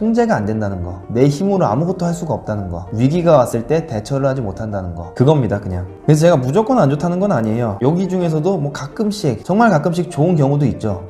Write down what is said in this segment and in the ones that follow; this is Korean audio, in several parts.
통제가 안 된다는 거. 내 힘으로 아무것도 할 수가 없다는 거. 위기가 왔을 때 대처를 하지 못한다는 거. 그겁니다, 그냥. 그래서 제가 무조건 안 좋다는 건 아니에요. 여기 중에서도 뭐 가끔씩, 정말 가끔씩 좋은 경우도 있죠.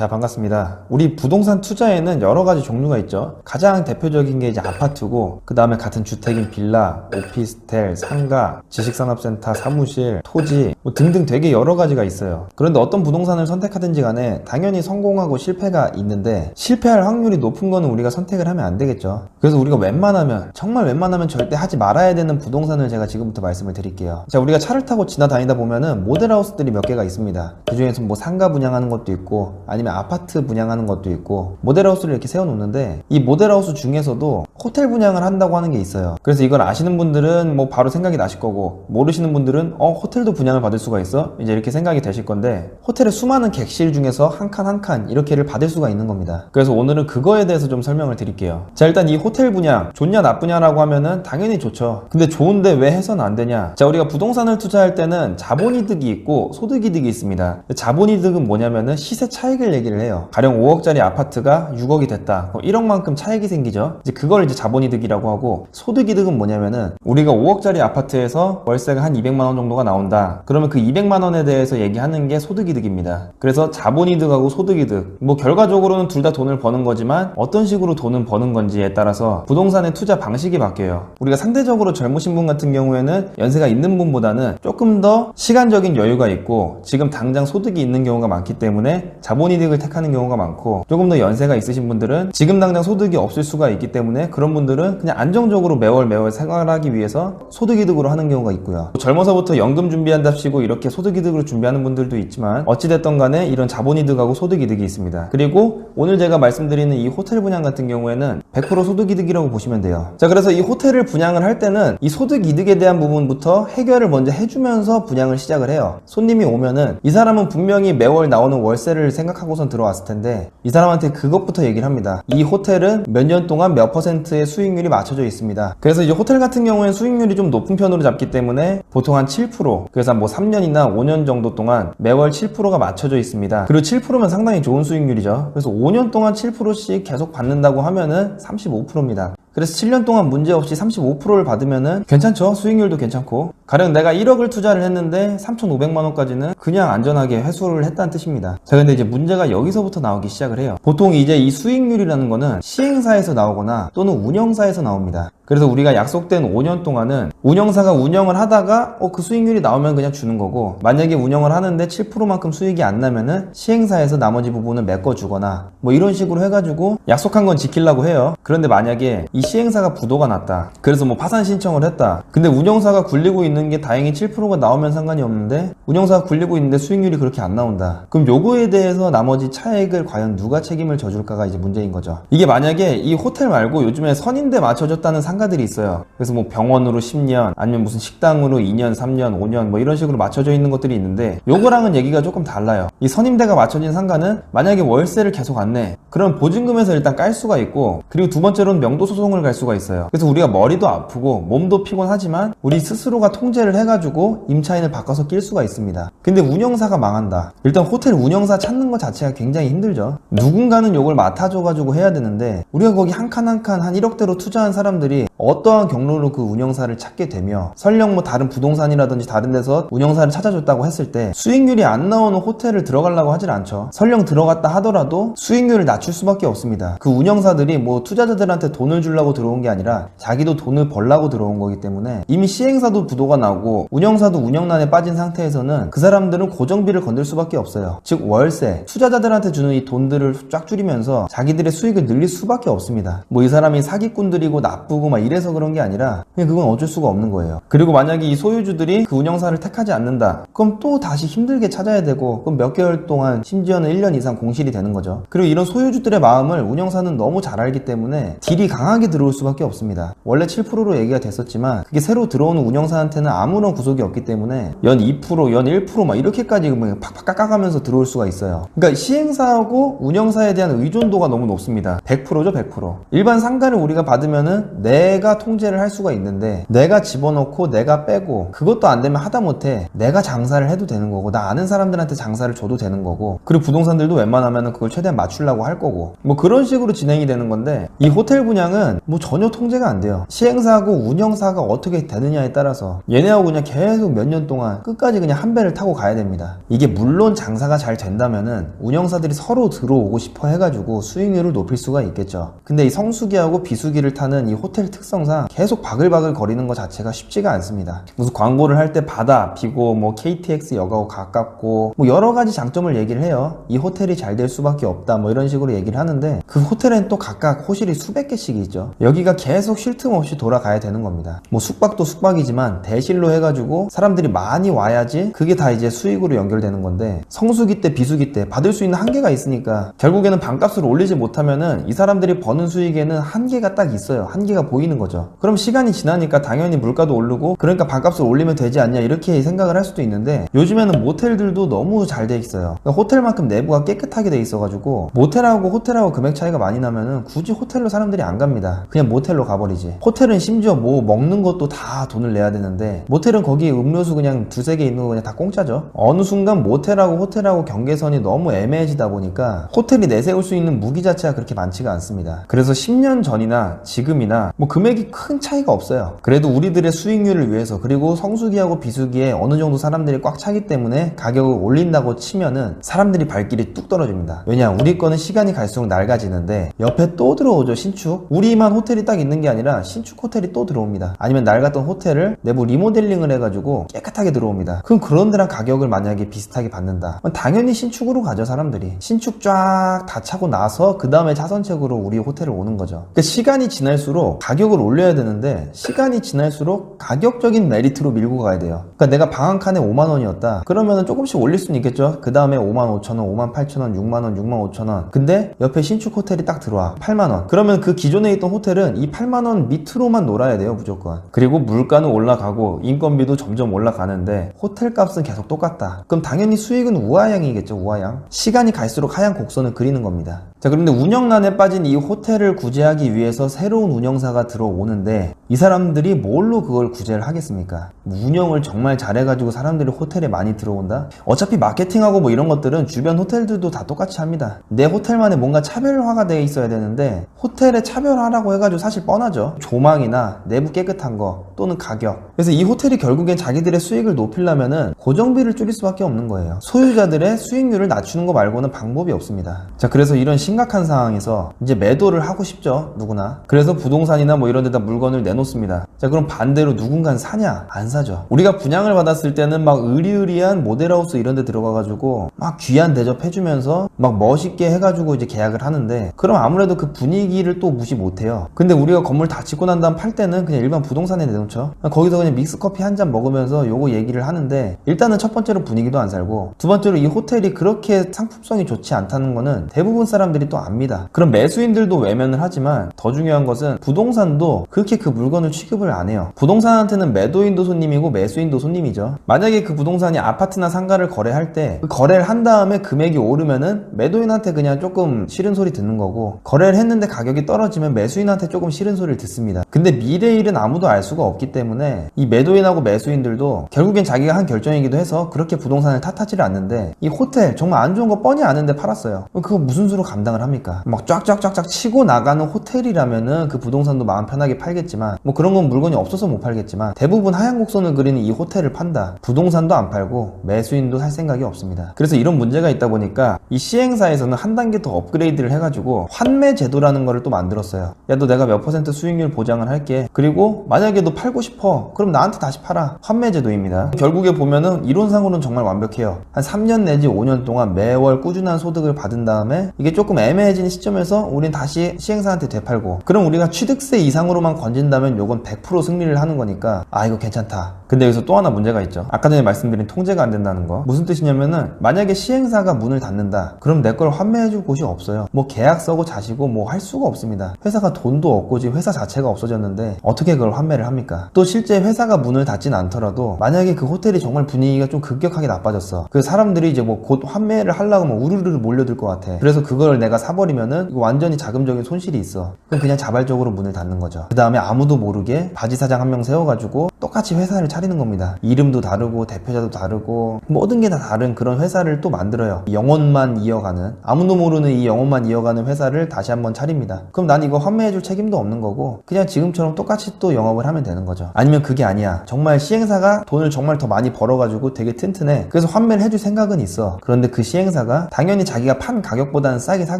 자, 반갑습니다. 우리 부동산 투자에는 여러 가지 종류가 있죠. 가장 대표적인 게 이제 아파트고, 그 다음에 같은 주택인 빌라, 오피스텔, 상가, 지식산업센터, 사무실, 토지, 뭐 등등 되게 여러 가지가 있어요. 그런데 어떤 부동산을 선택하든지 간에 당연히 성공하고 실패가 있는데, 실패할 확률이 높은 거는 우리가 선택을 하면 안 되겠죠. 그래서 우리가 웬만하면, 정말 웬만하면 절대 하지 말아야 되는 부동산을 제가 지금부터 말씀을 드릴게요. 자, 우리가 차를 타고 지나다니다 보면은 모델하우스들이 몇 개가 있습니다. 그 중에서 뭐 상가 분양하는 것도 있고, 아니면 아파트 분양하는 것도 있고 모델하우스를 이렇게 세워놓는데 이 모델하우스 중에서도 호텔 분양을 한다고 하는 게 있어요. 그래서 이걸 아시는 분들은 뭐 바로 생각이 나실 거고 모르시는 분들은 어 호텔도 분양을 받을 수가 있어? 이제 이렇게 생각이 되실 건데 호텔의 수많은 객실 중에서 한 칸 한 칸 이렇게를 받을 수가 있는 겁니다. 그래서 오늘은 그거에 대해서 좀 설명을 드릴게요. 자 일단 이 호텔 분양 좋냐 나쁘냐라고 하면은 당연히 좋죠. 근데 좋은데 왜 해서는 안 되냐? 자 우리가 부동산을 투자할 때는 자본이득이 있고 소득이득이 있습니다. 자본이득은 뭐냐면은 시세 차익을 얘기를 해요. 가령 5억짜리 아파트가 6억이 됐다. 그럼 1억만큼 차익이 생기죠. 이제 그걸 이제 자본이득이라고 하고 소득이득은 뭐냐면은 우리가 5억짜리 아파트에서 월세가 한 200만 원 정도가 나온다. 그러면 그 200만 원에 대해서 얘기하는 게 소득이득입니다. 그래서 자본이득하고 소득이득 뭐 결과적으로는 둘 다 돈을 버는 거지만 어떤 식으로 돈을 버는 건지에 따라서 부동산의 투자 방식이 바뀌어요. 우리가 상대적으로 젊으신 분 같은 경우에는 연세가 있는 분보다는 조금 더 시간적인 여유가 있고 지금 당장 소득이 있는 경우가 많기 때문에 자본이 득을 택하는 경우가 많고 조금 더 연세가 있으신 분들은 지금 당장 소득이 없을 수가 있기 때문에 그런 분들은 그냥 안정적으로 매월 매월 생활하기 위해서 소득이득으로 하는 경우가 있고요. 젊어서부터 연금 준비한답시고 이렇게 소득이득으로 준비하는 분들도 있지만 어찌됐던 간에 이런 자본이득하고 소득이득이 있습니다. 그리고 오늘 제가 말씀드리는 이 호텔 분양 같은 경우에는 100% 소득이득이라고 보시면 돼요. 자 그래서 이 호텔을 분양을 할 때는 이 소득이득에 대한 부분부터 해결을 먼저 해주면서 분양을 시작을 해요. 손님이 오면은 이 사람은 분명히 매월 나오는 월세를 생각하고 선 들어왔을 텐데 이 사람한테 그것부터 얘기를 합니다. 이 호텔은 몇 년 동안 몇 퍼센트의 수익률이 맞춰져 있습니다. 그래서 이제 호텔 같은 경우에는 수익률이 좀 높은 편으로 잡기 때문에 보통 한 7% 그래서 뭐 3년이나 5년 정도 동안 매월 7%가 맞춰져 있습니다. 그리고 7%면 상당히 좋은 수익률이죠. 그래서 5년 동안 7%씩 계속 받는다고 하면은 35%입니다. 그래서 7년 동안 문제없이 35%를 받으면은 괜찮죠? 수익률도 괜찮고. 가령 내가 1억을 투자를 했는데 3,500만 원까지는 그냥 안전하게 회수를 했다는 뜻입니다. 자, 근데 이제 문제가 여기서부터 나오기 시작을 해요. 보통 이제 이 수익률이라는 거는 시행사에서 나오거나 또는 운영사에서 나옵니다. 그래서 우리가 약속된 5년 동안은 운영사가 운영을 하다가 어, 그 수익률이 나오면 그냥 주는 거고 만약에 운영을 하는데 7%만큼 수익이 안 나면은 시행사에서 나머지 부분을 메꿔주거나 뭐 이런 식으로 해가지고 약속한 건 지키려고 해요. 그런데 만약에 이 시행사가 부도가 났다. 그래서 뭐 파산 신청을 했다. 근데 운영사가 굴리고 있는 게 다행히 7%가 나오면 상관이 없는데 운영사가 굴리고 있는데 수익률이 그렇게 안 나온다. 그럼 요거에 대해서 나머지 차액을 과연 누가 책임을 져줄까가 이제 문제인 거죠. 이게 만약에 이 호텔 말고 요즘에 선임대 맞춰줬다는 상가들이 있어요. 그래서 뭐 병원으로 10년 아니면 무슨 식당으로 2년, 3년, 5년 뭐 이런 식으로 맞춰져 있는 것들이 있는데 요거랑은 얘기가 조금 달라요. 이 선임대가 맞춰진 상가는 만약에 월세를 계속 안 내. 그럼 보증금에서 일단 깔 수가 있고 그리고 두 번째로는 명도 소송을 갈 수가 있어요. 그래서 우리가 머리도 아프고 몸도 피곤하지만 우리 스스로가 통 제를 해가지고 임차인을 바꿔서 낄 수가 있습니다. 근데 운영사가 망한다. 일단 호텔 운영사 찾는 것 자체가 굉장히 힘들죠. 누군가는 요걸 맡아줘가지고 해야 되는데 우리가 거기 한 칸 한 칸 한 1억대로 투자한 사람들이 어떠한 경로로 그 운영사를 찾게 되며 설령 뭐 다른 부동산이라든지 다른 데서 운영사를 찾아줬다고 했을 때 수익률이 안 나오는 호텔을 들어가려고 하질 않죠. 설령 들어갔다 하더라도 수익률을 낮출 수밖에 없습니다. 그 운영사들이 뭐 투자자들한테 돈을 주려고 들어온 게 아니라 자기도 돈을 벌라고 들어온 거기 때문에 이미 시행사도 부도가 나고 운영사도 운영난에 빠진 상태에서는 그 사람들은 고정비를 건들 수밖에 없어요. 즉 월세, 투자자들한테 주는 이 돈들을 쫙 줄이면서 자기들의 수익을 늘릴 수밖에 없습니다. 뭐 이 사람이 사기꾼들이고 나쁘고 막 이래서 그런 게 아니라 그냥 그건 어쩔 수가 없는 거예요. 그리고 만약에 이 소유주들이 그 운영사를 택하지 않는다. 그럼 또 다시 힘들게 찾아야 되고 그럼 몇 개월 동안 심지어는 1년 이상 공실이 되는 거죠. 그리고 이런 소유주들의 마음을 운영사는 너무 잘 알기 때문에 딜이 강하게 들어올 수밖에 없습니다. 원래 7%로 얘기가 됐었지만 그게 새로 들어오는 사람한테 는 아무런 구속이 없기 때문에 연 2%, 연 1%막 이렇게까지 뭐 팍팍 깎아가면서 들어올 수가 있어요. 그러니까 시행사하고 운영사에 대한 의존도가 너무 높습니다. 100%죠, 100%. 일반 상가를 우리가 받으면은 내가 통제를 할 수가 있는데 내가 집어넣고 내가 빼고 그것도 안 되면 하다못해 내가 장사를 해도 되는 거고 나 아는 사람들한테 장사를 줘도 되는 거고 그리고 부동산들도 웬만하면은 그걸 최대한 맞추려고 할 거고 뭐 그런 식으로 진행이 되는 건데 이 호텔 분양은 뭐 전혀 통제가 안 돼요. 시행사하고 운영사가 어떻게 되느냐에 따라서 얘네하고 그냥 계속 몇 년 동안 끝까지 그냥 한 배를 타고 가야 됩니다. 이게 물론 장사가 잘 된다면은 운영사들이 서로 들어오고 싶어 해가지고 수익률을 높일 수가 있겠죠. 근데 이 성수기하고 비수기를 타는 이 호텔 특성상 계속 바글바글 거리는 것 자체가 쉽지가 않습니다. 무슨 광고를 할 때 바다, 비고, 뭐 KTX 역하고 가깝고 뭐 여러 가지 장점을 얘기를 해요. 이 호텔이 잘 될 수밖에 없다 뭐 이런 식으로 얘기를 하는데 그 호텔엔 또 각각 호실이 수백 개씩 있죠. 여기가 계속 쉴 틈 없이 돌아가야 되는 겁니다. 뭐 숙박도 숙박이지만 대 실로 해가지고 사람들이 많이 와야지 그게 다 이제 수익으로 연결되는 건데 성수기 때 비수기 때 받을 수 있는 한계가 있으니까 결국에는 방값을 올리지 못하면은 이 사람들이 버는 수익에는 한계가 딱 있어요. 한계가 보이는 거죠. 그럼 시간이 지나니까 당연히 물가도 오르고 그러니까 방값을 올리면 되지 않냐 이렇게 생각을 할 수도 있는데 요즘에는 모텔들도 너무 잘 돼 있어요. 그러니까 호텔만큼 내부가 깨끗하게 돼 있어가지고 모텔하고 호텔하고 금액 차이가 많이 나면은 굳이 호텔로 사람들이 안 갑니다. 그냥 모텔로 가버리지. 호텔은 심지어 뭐 먹는 것도 다 돈을 내야 되 는데 모텔은 거기 음료수 그냥 두세 개 있는 거 그냥 다 공짜죠. 어느 순간 모텔하고 호텔하고 경계선이 너무 애매해지다 보니까 호텔이 내세울 수 있는 무기 자체가 그렇게 많지가 않습니다. 그래서 10년 전이나 지금이나 뭐 금액이 큰 차이가 없어요. 그래도 우리들의 수익률을 위해서 그리고 성수기하고 비수기에 어느 정도 사람들이 꽉 차기 때문에 가격을 올린다고 치면은 사람들이 발길이 뚝 떨어집니다. 왜냐 우리 거는 시간이 갈수록 낡아지는데 옆에 또 들어오죠 신축. 우리만 호텔이 딱 있는 게 아니라 신축 호텔이 또 들어옵니다. 아니면 낡았던 호텔을 내부 리모 델링을 해가지고 깨끗하게 들어옵니다. 그럼 그런 데랑 가격을 만약에 비슷하게 받는다. 당연히 신축으로 가죠 사람들이. 신축 쫙 다 차고 나서 그 다음에 차선책으로 우리 호텔을 오는 거죠. 그러니까 시간이 지날수록 가격을 올려야 되는데 시간이 지날수록 가격적인 메리트로 밀고 가야 돼요. 그러니까 내가 방 한 칸에 5만 원이었다. 그러면은 조금씩 올릴 수는 있겠죠. 그 다음에 5만 5천 원, 5만 8천 원, 6만 원, 6만 5천 원. 근데 옆에 신축 호텔이 딱 들어와 8만 원. 그러면 그 기존에 있던 호텔은 이 8만 원 밑으로만 놀아야 돼요 무조건. 그리고 물가는 올라가고 인건비도 점점 올라가는데 호텔 값은 계속 똑같다. 그럼 당연히 수익은 우하향이겠죠 우하향. 시간이 갈수록 하향 곡선을 그리는 겁니다. 자 그런데 운영난에 빠진 이 호텔을 구제하기 위해서 새로운 운영사가 들어오는데 이 사람들이 뭘로 그걸 구제를 하겠습니까? 운영을 정말 잘해가지고 사람들이 호텔에 많이 들어온다? 어차피 마케팅하고 뭐 이런 것들은 주변 호텔들도 다 똑같이 합니다. 내 호텔만에 뭔가 차별화가 되어 있어야 되는데 호텔에 차별화라고 해가지고 사실 뻔하죠. 조망이나 내부 깨끗한 거 또는 가격. 그래서 이 호텔이 결국엔 자기들의 수익을 높이려면은 고정비를 줄일 수밖에 없는 거예요. 소유자들의 수익률을 낮추는 거 말고는 방법이 없습니다. 자 그래서 이런 심각한 상황에서 이제 매도를 하고 싶죠 누구나. 그래서 부동산이나 뭐 이런 데다 물건을 내놓습니다. 자 그럼 반대로 누군가 사냐? 안 사죠. 우리가 분양을 받았을 때는 막 의리의리한 모델하우스 이런 데 들어가 가지고 막 귀한 대접 해주면서 막 멋있게 해가지고 이제 계약을 하는데 그럼 아무래도 그 분위기를 또 무시 못해요. 근데 우리가 건물 다 짓고 난 다음 팔 때는 그냥 일반 부동산에 내놓죠. 거기서 그냥 믹스커피 한 잔 먹으면서 요거 얘기를 하는데 일단은 첫 번째로 분위기도 안 살고 두 번째로 이 호텔이 그렇게 상품성이 좋지 않다는 거는 대부분 사람들이 또 압니다. 그럼 매수인들도 외면을 하지만 더 중요한 것은 부동산도 그렇게 그 물건을 취급을 안 해요. 부동산한테는 매도인도 손님이고 매수인도 손님이죠. 만약에 그 부동산이 아파트나 상가를 거래할 때 그 거래를 한 다음에 금액이 오르면은 매도인한테 그냥 조금 싫은 소리 듣는 거고 거래를 했는데 가격이 떨어지면 매수인한테 조금 싫은 소리를 듣습니다. 근데 미래 일은 아무도 알 수가 없기 때문에 이 매도인하고 매수인들도 결국엔 자기가 한 결정이기도 해서 그렇게 부동산을 탓하지를 않는데 이 호텔 정말 안 좋은 거 뻔히 아는데 팔았어요. 그거 무슨 수로 감당 을 합니까? 막 쫙쫙쫙쫙 치고 나가는 호텔이라면은 그 부동산도 마음 편하게 팔겠지만 뭐 그런 건 물건이 없어서 못 팔겠지만 대부분 하향 곡선을 그리는 이 호텔을 판다. 부동산도 안 팔고 매수인도 살 생각이 없습니다. 그래서 이런 문제가 있다 보니까 이 시행사에서는 한 단계 더 업그레이드를 해가지고 환매 제도라는 거를 또 만들었어요. 야 너 내가 몇 퍼센트 수익률 보장을 할게. 그리고 만약에 너 팔고 싶어. 그럼 나한테 다시 팔아. 환매 제도입니다. 결국에 보면은 이론상으로는 정말 완벽해요. 한 3년 내지 5년 동안 매월 꾸준한 소득을 받은 다음에 이게 조금 애매해지는 시점에서 우린 다시 시행사한테 되팔고 그럼 우리가 취득세 이상으로만 건진다면 요건 100% 승리를 하는 거니까 아 이거 괜찮다. 근데 여기서 또 하나 문제가 있죠. 아까 전에 말씀드린 통제가 안 된다는 거. 무슨 뜻이냐면은 만약에 시행사가 문을 닫는다. 그럼 내 걸 환매해줄 곳이 없어요. 뭐 계약서고 자시고 뭐 할 수가 없습니다. 회사가 돈도 없고 지금 회사 자체가 없어졌는데 어떻게 그걸 환매를 합니까? 또 실제 회사가 회사가 문을 닫진 않더라도 만약에 그 호텔이 정말 분위기가 좀 급격하게 나빠졌어. 그 사람들이 이제 뭐 곧 환매를 하려고 뭐 우르르 몰려들 것 같아. 그래서 그걸 내가 사버리면은 이거 완전히 자금적인 손실이 있어. 그럼 그냥 자발적으로 문을 닫는 거죠. 그 다음에 아무도 모르게 바지 사장 한 명 세워가지고 똑같이 회사를 차리는 겁니다. 이름도 다르고 대표자도 다르고 모든 게 다 다른 그런 회사를 또 만들어요. 영혼만 이어가는 아무도 모르는 이 영혼만 이어가는 회사를 다시 한번 차립니다. 그럼 난 이거 환매해줄 책임도 없는 거고 그냥 지금처럼 똑같이 또 영업을 하면 되는 거죠. 아니면 그게 아니야. 정말 시행사가 돈을 정말 더 많이 벌어가지고 되게 튼튼해. 그래서 환매를 해줄 생각은 있어. 그런데 그 시행사가 당연히 자기가 판 가격보다는 싸게 사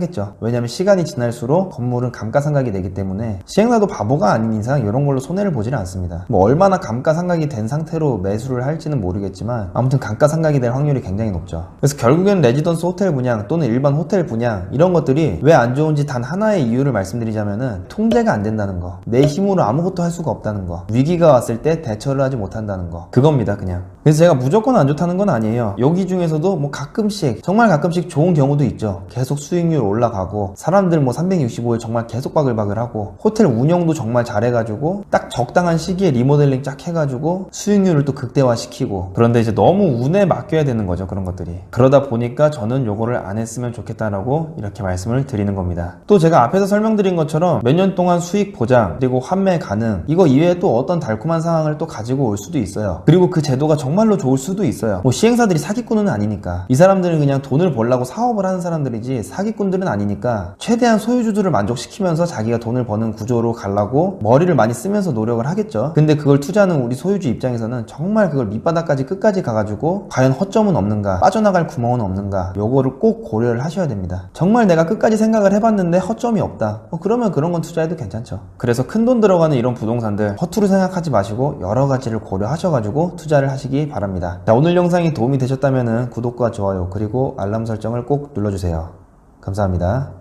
겠죠. 왜냐면 시간이 지날수록 건물은 감가상각이 되기 때문에 시행사도 바보가 아닌 이상 이런 걸로 손해를 보지는 않습니다. 뭐 얼마나 감가상각이 된 상태로 매수를 할지는 모르겠지만 아무튼 감가상각이 될 확률이 굉장히 높죠. 그래서 결국에는 레지던스 호텔 분양 또는 일반 호텔 분양 이런 것들이 왜 안 좋은지 단 하나의 이유를 말씀드리자면은 통제가 안 된다는 거. 내 힘으로 아무것도 할 수가 없다는 거. 위기가 왔을 때 대처를 하지 못한다는 거. 그겁니다, 그냥. 그래서 제가 무조건 안 좋다는 건 아니에요. 여기 중에서도 뭐 가끔씩, 정말 가끔씩 좋은 경우도 있죠. 계속 수익률 올라가고, 사람들 뭐 365일 정말 계속 바글바글하고, 호텔 운영도 정말 잘해가지고, 딱 적당한 시기에 리모델링 쫙 해가지고, 수익률을 또 극대화시키고, 그런데 이제 너무 운에 맡겨야 되는 거죠, 그런 것들이. 그러다 보니까 저는 요거를 안 했으면 좋겠다라고 이렇게 말씀을 드리는 겁니다. 또 제가 앞에서 설명드린 것처럼 몇 년 동안 수익 보장, 그리고 환매 가능, 이거 이외에 또 어떤 달콤한 상황을 또 가지고 올 수도 있어요. 그리고 그 제도가 정말로 좋을 수도 있어요. 뭐 시행사들이 사기꾼은 아니니까. 이 사람들은 그냥 돈을 벌라고 사업을 하는 사람들이지 사기꾼 들은 아니니까 최대한 소유주들을 만족시키면서 자기가 돈을 버는 구조로 가려고 머리를 많이 쓰면서 노력을 하겠죠. 근데 그걸 투자하는 우리 소유주 입장에서는 정말 그걸 밑바닥까지 끝까지 가가지고 과연 허점은 없는가, 빠져나갈 구멍은 없는가, 요거를 꼭 고려를 하셔야 됩니다. 정말 내가 끝까지 생각을 해봤는데 허점이 없다. 어, 그러면 그런 건 투자해도 괜찮죠. 그래서 큰 돈 들어가는 이런 부동산들 허투루 생각하지 마시고 여러 가지를 고려하셔가지고 투자를 하시기 바랍니다. 자, 오늘 영상이 도움이 되셨다면 구독과 좋아요 그리고 알람 설정을 꼭 눌러주세요. 감사합니다.